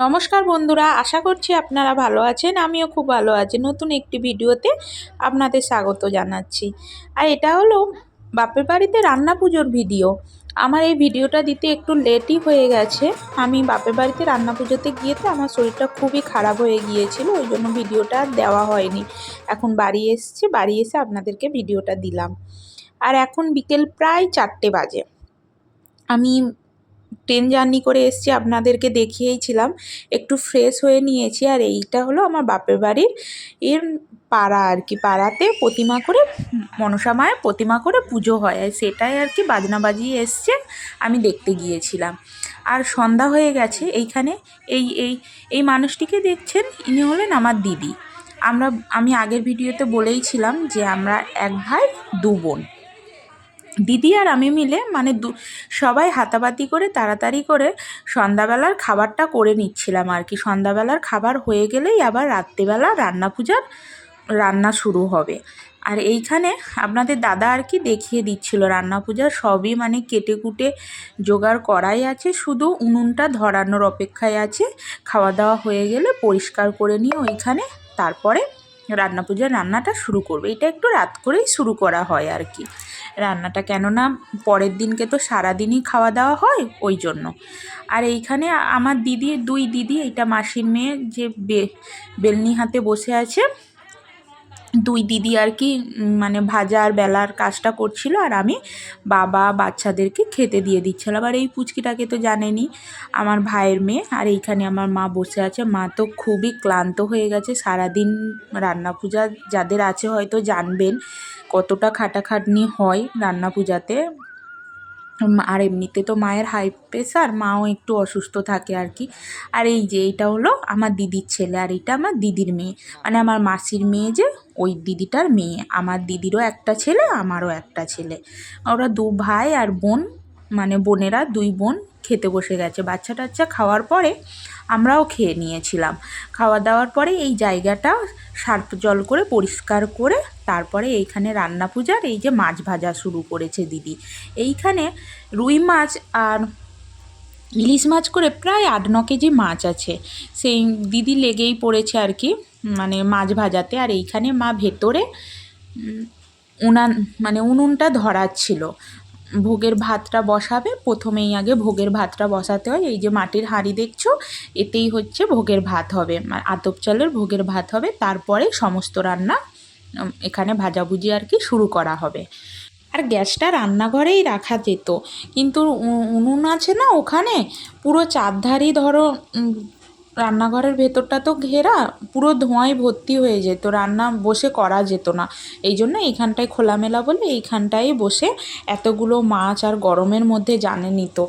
নমস্কার বন্ধুরা, আশা করছি আপনারা ভালো আছেন, আমিও খুব ভালো আছি। নতুন একটি ভিডিওতে আপনাদের স্বাগত জানাচ্ছি। আর এটা হলো বাপের বাড়িতে রান্না পুজোর ভিডিও। আমার এই ভিডিওটা দিতে একটু লেটই হয়ে গেছে। আমি বাপের বাড়িতে রান্না পুজোতে গিয়ে তো আমার শরীরটা খুবই খারাপ হয়ে গিয়েছিল, ওই জন্য ভিডিওটা দেওয়া হয়নি। এখন বাড়ি এসছি, বাড়ি এসে আপনাদেরকে ভিডিওটা দিলাম। আর এখন বিকেল প্রায় চারটে বাজে। আমি ট্রেন জার্নি করে এসছি, আপনাদেরকে দেখিয়েইছিলাম একটু ফ্রেশ হয়ে নিয়েছি আর এইটা হলো আমার বাপের বাড়ির এর পাড়া আর কি, পাড়াতে প্রতিমা করে, মনসা মায়ের প্রতিমা করে পুজো হয়। আর সেটাই আর কি বাজনা বাজিয়ে এসছে, আমি দেখতে গিয়েছিলাম। আর সন্ধ্যা হয়ে গেছে, এইখানে এই এই এই মানুষটিকে দেখছেন, ইনি হলেন আমার দিদি। আমরা, আমি আগের ভিডিওতে বলেইছিলাম যে আমরা এক ভাই, দু বোন। দিদি আর আমি মিলে মানে দু সবাই হাতাবাতি করে, তাড়াতাড়ি করে সন্ধ্যাবেলার খাবারটা করে নিচ্ছিলাম আর কি। সন্ধ্যাবেলার খাবার হয়ে গেলেই আবার রাত্রিবেলা রান্না পূজার রান্না শুরু হবে। আর এইখানে আপনাদের দাদা আর কি দেখিয়ে দিচ্ছিল রান্না পূজা সবই মানে কেটে কুটে জোগাড় করাই আছে, শুধু উনুনটা ধরানোর অপেক্ষায় আছে। খাওয়া দাওয়া হয়ে গেলে পরিষ্কার করে নিয়ে ওইখানে তারপরে রান্না পূজার রান্নাটা শুরু করবে। এটা একটু রাত করেই শুরু করা হয় আর কি। রান্নাটা। কেননা পরের দিনকে তো সারাদিনই খাওয়া দাওয়া হয় ওই জন্য। আর এইখানে আমার দিদি, দুই দিদি, এইটা মাসির মেয়ে যে বে বেলনি হাতে বসে আছে দুই দিদি আর কি মানে ভাজার বেলার কাজটা করছিল আর আমি বাবা বাচ্চাদেরকে খেতে দিয়ে দিচ্ছিলাম আর এই পুচকিটাকে তো জানেনি, আমার ভাইয়ের মেয়ে আর এইখানে আমার মা বসে আছে। মা তো খুবই ক্লান্ত হয়ে গেছে, সারাদিন রান্না পূজা যাদের আছে হয়তো জানবেন কতটা খাটাখাটনি হয় রান্না পূজাতে। আর এমনিতে তো মায়ের হাই প্রেশার মাও একটু অসুস্থ থাকে আর কি। আর এই যে, এইটা হলো আমার দিদির ছেলে আর এটা আমার দিদির মেয়ে। মানে আমার মাসির মেয়ে যে, ওই দিদিটার মেয়ে। আমার দিদিরও একটা ছেলে, আমারও একটা ছেলে। ওরা দু ভাই আর বোন মানে বোনেরা দুই বোন খেতে বসে গেছে। বাচ্চা টাচ্চা খাওয়ার পরে আমরাও খেয়ে নিয়েছিলাম। খাওয়া দাওয়ার পরে এই জায়গাটা সার্ফ জল করে পরিষ্কার করে তারপরে এইখানে রান্না পূজার এই যে মাছ ভাজা শুরু করেছে দিদি। এইখানে রুই মাছ আর ইলিশ মাছ করে প্রায় আট ন কেজি মাছ আছে। সেই দিদি লেগেই পড়েছে আর কি মানে মাছ ভাজাতে। আর এইখানে মা ভেতরে উনান মানে উনুনটা ধরাচ্ছিল। ভোগের ভাতটা বসাবে। প্রথমেই আগে ভোগের ভাতটা বসাতে হয়। এই যে মাটির হাঁড়ি দেখছ, এতেই হচ্ছে ভোগের ভাত হবে। আতপ চালের ভোগের ভাত হবে। তারপরে সমস্ত রান্না এখানে ভাজাভুজি আর কি শুরু করা হবে। আর গ্যাসটা রান্নাঘরেই রাখা যেত। কিন্তু উনুন আছে না ওখানে? পুরো চারধারি ধরো রান্নাঘরের ভেতরটা তো ঘেরা, পুরো ধোঁয়ায় ভর্তি হয়ে যেত, রান্না বসে করা যেত না। এই জন্য এইখানটায় খোলামেলা বলে এইখানটায় বসে এতগুলো মাছ আর গরমের মধ্যে জানেনি তো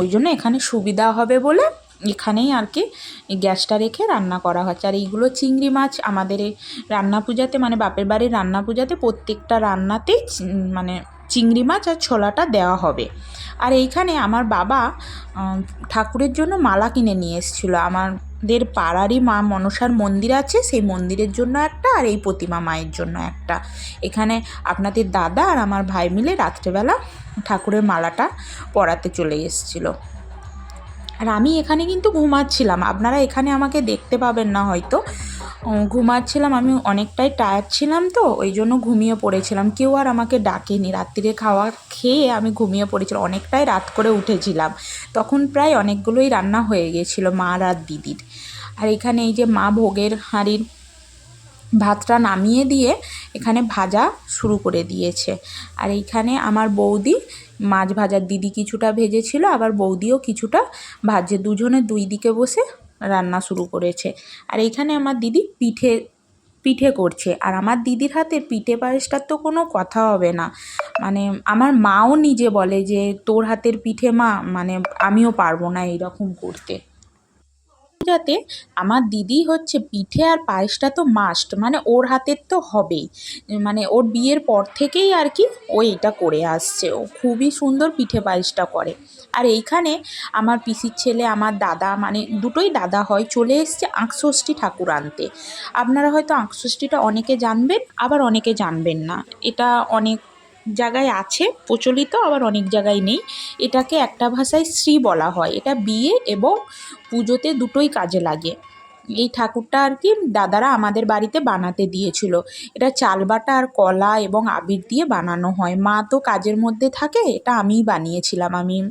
ওই জন্য এখানে সুবিধা হবে বলে এখানেই আর কি গ্যাসটা রেখে রান্না করা হচ্ছে। আর এইগুলো চিংড়ি মাছ আমাদের রান্না পূজাতে মানে বাপের বাড়ির রান্না পূজাতে প্রত্যেকটা রান্নাতেই মানে চিংড়ি মাছ আর ছোলাটা দেওয়া হবে। আর এইখানে আমার বাবা ঠাকুরের জন্য মালা কিনে নিয়ে এসেছিল। আমাদের পাড়ারই মা মনসার মন্দির আছে, সেই মন্দিরের জন্য একটা আর এই প্রতিমা মায়ের জন্য একটা। এখানে আপনাদের দাদা আর আমার ভাই মিলে রাত্রেবেলা ঠাকুরের মালাটা পরাতে চলে এসেছিল। আর আমি এখানে কিন্তু ঘুমাচ্ছিলাম। আপনারা এখানে আমাকে দেখতে পাবেন না হয়তো। ঘুমাচ্ছিলাম, আমি অনেকটাই টায়ার্ড ছিলাম তো, ওই জন্য ঘুমিয়ে পড়েছিলাম। কেউ আর আমাকে ডাকেনি। রাত্রিরে খাওয়া খেয়ে আমি ঘুমিয়ে পড়েছিলাম। অনেকটাই রাত করে উঠেছিলাম। তখন প্রায় অনেকগুলোই রান্না হয়ে গেছিল, মা আর দিদির। আর এখানে এই যে মা ভোগের হাঁড়ির ভাতটা নামিয়ে দিয়ে এখানে ভাজা শুরু করে দিয়েছে। আর এইখানে আমার বৌদি মাছ ভাজার দিদি কিছুটা ভেজেছিল, আবার বৌদিও কিছুটা ভাজে দুজনে দুই দিকে বসে রান্না শুরু করেছে। আর এইখানে আমার দিদি পিঠে পিঠে করছে। আর আমার দিদির হাতের পিঠে পায়েসটার তো কোনো কথা হবে না। মানে আমার মাও নিজে বলে যে, তোর হাতের পিঠে মা মানে আমিও পারব না এইরকম করতে। যাতে আমার দিদি হচ্ছে পিঠে আর পায়েসটা তো মাস্ট মানে ওর হাতের তো হবেই। মানে ওর বিয়ের পর থেকেই আর কি ও এটা করে আসছে। ও খুবই সুন্দর পিঠে পায়েসটা করে। আর এইখানে আমার পিসির ছেলে, আমার দাদা মানে দুটোই দাদা হয়, চলে এসছে আঁকষষ্ঠী ঠাকুর আনতে। আপনারা হয়তো আঁকষষ্ঠীটা অনেকে জানবেন, আবার অনেকে জানবেন না। এটা অনেক জায়গায় আছে, প্রচলিত, আবার অনেক জায়গায় নেই। এটাকে একটা ভাষায় শ্রী বলা হয়। এটা বিয়ে এবং পুজোতে দুটোই কাজে লাগে। এই ঠাকুরটা আর কি দাদারা আমাদের বাড়িতে বানাতে দিয়েছিল। এটা চালবাটা আর কলা এবং আবির দিয়ে বানানো হয়। মা তো কাজের মধ্যে থাকে, এটা আমিই বানিয়েছিলাম আমি।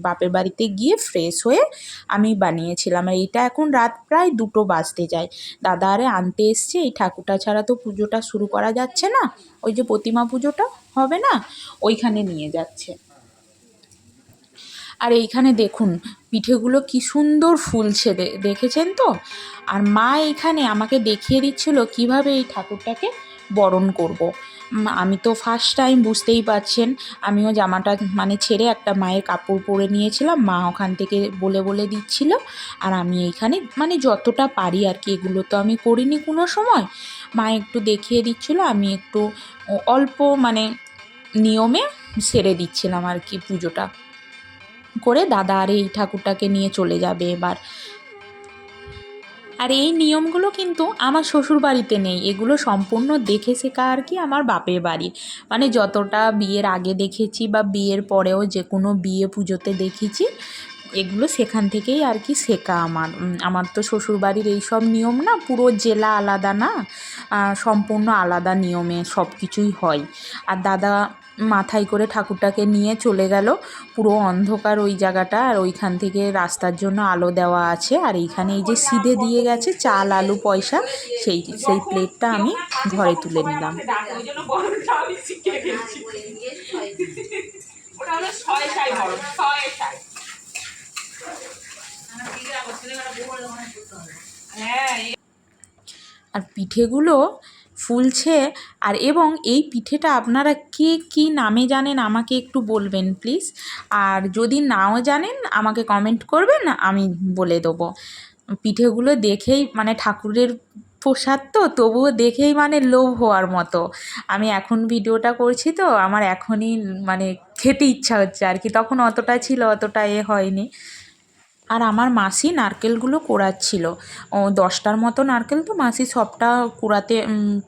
বাপের বাড়িতে গিয়ে ফ্রেশ হয়ে আমি বানিয়েছিলাম। আর এইটা এখন রাত প্রায় দুটো বাজতে যায়। দাদা আরে আনতে এসছে, এই ঠাকুরটা ছাড়া তো পুজোটা শুরু করা যাচ্ছে না। ওই যে প্রতিমা পুজোটা হবে না? ওইখানে নিয়ে যাচ্ছে। আর এইখানে দেখুন, পিঠেগুলো কি সুন্দর ফুলছে দেখেছেন তো? আর মা এইখানে আমাকে দেখিয়ে দিচ্ছিল কীভাবে এই ঠাকুরটাকে বরণ করব। আমি তো ফার্স্ট টাইম বুঝতেই পারছেন, আমিও জামাটা মানে ছেড়ে একটা মায়ের কাপড় পরে নিয়েছিলাম, মা ওখান থেকে বলে বলে দিচ্ছিল, আর আমি এইখানে মানে যতটা পারি আর কি, এগুলো তো আমি করিনি কোনো সময়। মা একটু দেখিয়ে দিচ্ছিল, আমি একটু অল্প মানে নিয়মে সেরে দিচ্ছিলাম আর কি পুজোটা। করে দাদা আর এই ঠাকুরটাকে নিয়ে চলে যাবে এবার। আর এই নিয়মগুলো কিন্তু আমার শ্বশুর বাড়িতে নেই। এগুলো সম্পূর্ণ দেখে শেখা আর কি আমার বাপের বাড়ির। মানে যতটা বিয়ের আগে দেখেছি বা বিয়ের পরেও যে কোনো বিয়ে পুজোতে দেখেছি এগুলো সেখান থেকেই আর কি শেখা আমার। আমার তো শ্বশুর বাড়ির এইসব নিয়ম না, পুরো জেলা আলাদা না সম্পূর্ণ আলাদা নিয়মে সব কিছুই হয়। আর দাদা মাথায় করে ঠাকুরটাকে নিয়ে চলে গেল, পুরো অন্ধকার ওই জায়গাটা, আর ওইখান থেকে রাস্তার জন্য আলো দেওয়া আছে। আর এইখানে এই যে সিধে দিয়ে গেছে চাল, আলু, পয়সা, সেই সেই প্লেটটা আমি ঘরে তুলে নিলাম। ছয় বড় ছয় আর পিঠেগুলো ফুলছে, আর এবং এই পিঠেটা আপনারা কে কী নামে জানেন আমাকে একটু বলবেন প্লিজ। আর যদি নাও জানেন, আমাকে কমেন্ট করবেন, আমি বলে দেবো। পিঠেগুলো দেখেই মানে ঠাকুরের প্রসাদ তো, তবুও দেখেই মানে লোভ হওয়ার মতো। আমি এখন ভিডিওটা করছি তো, আমার এখনই মানে খেতে ইচ্ছা হচ্ছে আর কি, তখন অতটা ছিল, অতটা এ হয়নি। আর আমার মাসি নারকেলগুলো কোড়াচ্ছিল। ও, দশটার মতো নারকেল তো মাসি সবটা কুড়াতে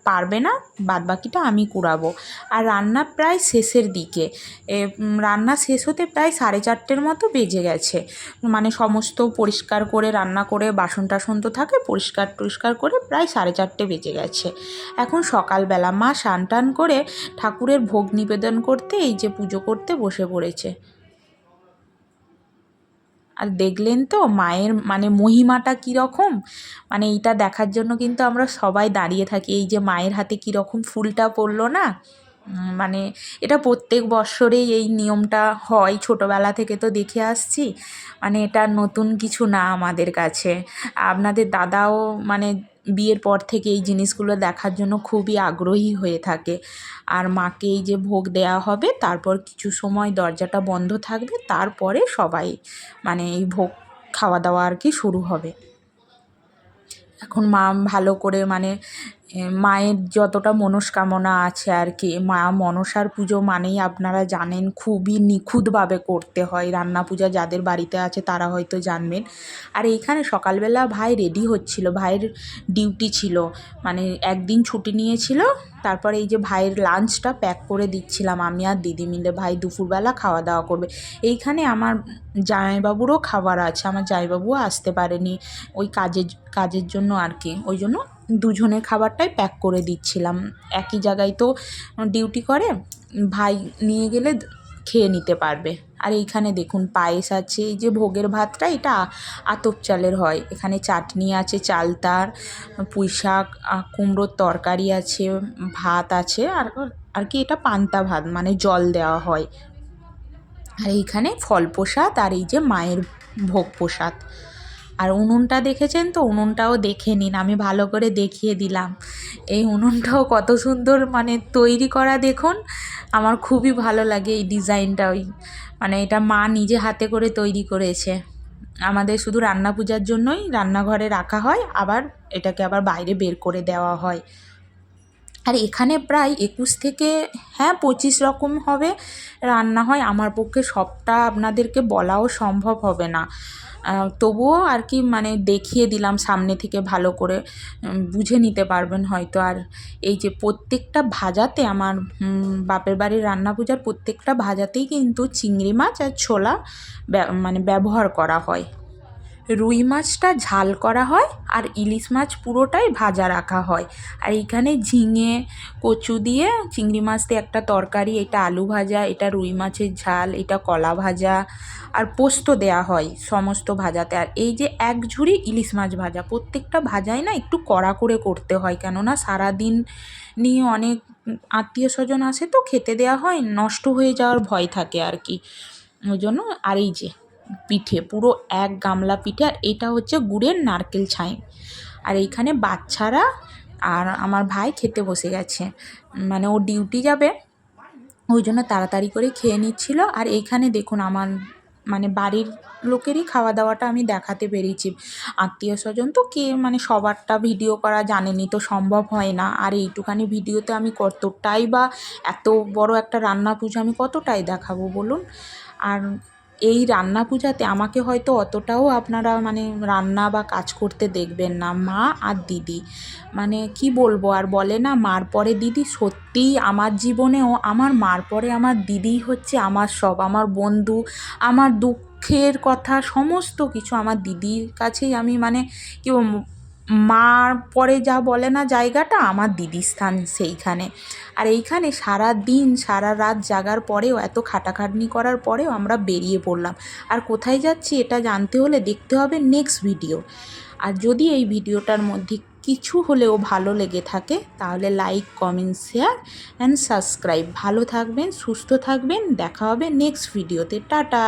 পারবে না, বাদবাকিটা আমি কুড়াবো। আর রান্না প্রায় শেষের দিকে। রান্না শেষ হতে প্রায় সাড়ে চারটের মতো বেজে গেছে। মানে সমস্ত পরিষ্কার করে, রান্না করে, বাসন টাসন তো থাকে, পরিষ্কার টরিষ্কার করে প্রায় সাড়ে চারটে বেজে গেছে। এখন সকালবেলা মা স্নান টান করে ঠাকুরের ভোগ নিবেদন করতে, এই যে পুজো করতে বসে পড়েছে। আর দেখলেন তো মায়ের মানে মহিমাটা কীরকম? মানে এইটা দেখার জন্য কিন্তু আমরা সবাই দাঁড়িয়ে থাকি। এই যে মায়ের হাতে কীরকম ফুলটা পড়ল না? মানে এটা প্রত্যেক বৎসরেই এই নিয়মটা হয়। ছোটোবেলা থেকে তো দেখে আসছি। মানে এটা নতুন কিছু না আমাদের কাছে। আপনাদের দাদাও মানে বিয়ের পর থেকে এই জিনিসগুলো দেখার জন্য খুবই আগ্রহী হয়ে থাকে। আর মাকে এই যে ভোগ দেয়া হবে, তারপর কিছু সময় দরজাটা বন্ধ থাকবে, তারপরে সবাই মানে এই ভোগ খাওয়া দাওয়া আর কি শুরু হবে। এখন মা ভালো করে মানে মায়ের যতটা মনস্কামনা আছে আর কি, মা মনসার পুজো মানেই আপনারা জানেন খুবই নিখুঁতভাবে করতে হয় রান্না পূজা যাদের বাড়িতে আছে তারা হয়তো জানবেন। আর এইখানে সকালবেলা ভাই রেডি হচ্ছিল, ভাইয়ের ডিউটি ছিল মানে একদিন ছুটি নিয়েছিল, তারপর এই যে ভাইয়ের লাঞ্চটা প্যাক করে দিচ্ছিলাম আমি আর দিদি মিলে, ভাই দুপুরবেলা খাওয়া দাওয়া করবে। এইখানে আমার জামাইবাবুরও খাবার আছে, আমার জামাইবাবুও আসতে পারেনি ওই কাজের কাজের জন্য আর কি, ওই জন্য দুজনের খাবারটাই প্যাক করে দিচ্ছিলাম। একই জায়গায় তো ডিউটি করে, ভাই নিয়ে গেলে খেয়ে নিতে পারবে। আর এইখানে দেখুন পায়েস আছে, এই যে ভোগের ভাতটা এটা আতপ চালের হয়। এখানে চাটনি আছে চালতার পুঁই শাক কুমড়োর তরকারি আছে, ভাত আছে, আর আর কি এটা পান্তা ভাত মানে জল দেওয়া হয়। আর এইখানে ফল প্রসাদ আর এই যে মায়ের ভোগ প্রসাদ। আর উনুনটা দেখেছেন তো? উনুনটাও দেখে নিন, আমি ভালো করে দেখিয়ে দিলাম। এই উনুনটাও কত সুন্দর মানে তৈরি করা দেখুন, আমার খুবই ভালো লাগে এই ডিজাইনটা ওই মানে এটা মা নিজে হাতে করে তৈরি করেছে। আমাদের শুধু রান্না পূজার জন্যই রান্নাঘরে রাখা হয়, আবার এটাকে আবার বাইরে বের করে দেওয়া হয়। আর এখানে প্রায় একুশ থেকে হ্যাঁ পঁচিশ রকম হবে রান্না হয়, আমার পক্ষে সবটা আপনাদেরকে বলাও সম্ভব হবে না। তবুও আর কি মানে দেখিয়ে দিলাম সামনে থেকে ভালো করে বুঝে নিতে পারবেন হয়তো। আর এই যে প্রত্যেকটা ভাজাতে আমার বাপের বাড়ির রান্না পূজার প্রত্যেকটা ভাজাতেই কিন্তু চিংড়ি মাছ আর ছোলা মানে ব্যবহার করা হয়। রুই মাছটা ঝাল করা হয় আর ইলিশ মাছ পুরোটাই ভাজা রাখা হয়। আর এইখানে ঝিঙে, কচু দিয়ে চিংড়ি মাছ দিয়ে একটা তরকারি, এটা আলু ভাজা, এটা রুই মাছের ঝাল, এটা কলা ভাজা আর পোস্ত দেয়া হয় সমস্ত ভাজাতে। আর এই যে এক ঝুড়ি ইলিশ মাছ ভাজা, প্রত্যেকটা ভাজাই না একটু কড়া করে করতে হয় কেননা সারাদিন নিয়ে অনেক আত্মীয় স্বজন আসে তো খেতে দেওয়া হয়, নষ্ট হয়ে যাওয়ার ভয় থাকে আর কি। ওই জন্য আর এই যে পিঠে, পুরো এক গামলা পিঠে, আর এটা হচ্ছে গুড়ের নারকেল ছাই। আর এইখানে বাচ্চারা আর আমার ভাই খেতে বসে গেছে। মানে ও ডিউটি যাবে, ওই জন্য তাড়াতাড়ি করে খেয়ে নিচ্ছিল। আর এইখানে দেখুন আমার মানে বাড়ির লোকেরই খাওয়া দাওয়াটা আমি দেখাতে পেরেছি। আত্মীয় স্বজন তো কে মানে সবারটা ভিডিও করা জানেনি, তো সম্ভব হয় না। আর এইটুখানি ভিডিওতে আমি কতটাই বা এত বড় একটা রান্না পুজো আমি কতটাই দেখাবো বলুন? আর এই রান্না পূজাতে আমাকে হয়তো অতটাও আপনারা মানে রান্না বা কাজ করতে দেখবেন না, মা আর দিদি। মানে কি বলব আর বলে না, মার পরে দিদি সত্যিই আমার জীবনেও আমার মার পরে আমার দিদিই হচ্ছে আমার সব, আমার বন্ধু, আমার দুঃখের কথা, সমস্ত কিছু আমার দিদির কাছেই আমি মানে কি মার পরে যা বলে না জায়গাটা, আমার দিদির স্থান সেইখানে। আর এইখানে সারা দিন, সারা রাত জাগার পরেও, এত খাটাখাটনি করার পরেও আমরা বেরিয়ে পড়লাম। আর কোথায় যাচ্ছি এটা জানতে হলে দেখতে হবে নেক্সট ভিডিও আর যদি এই ভিডিওটার মধ্যে কিছু হলেও ভালো লেগে থাকে, তাহলে like comment share and subscribe ভালো থাকবেন, সুস্থ থাকবেন, দেখা হবে নেক্সট ভিডিওতে টাটা!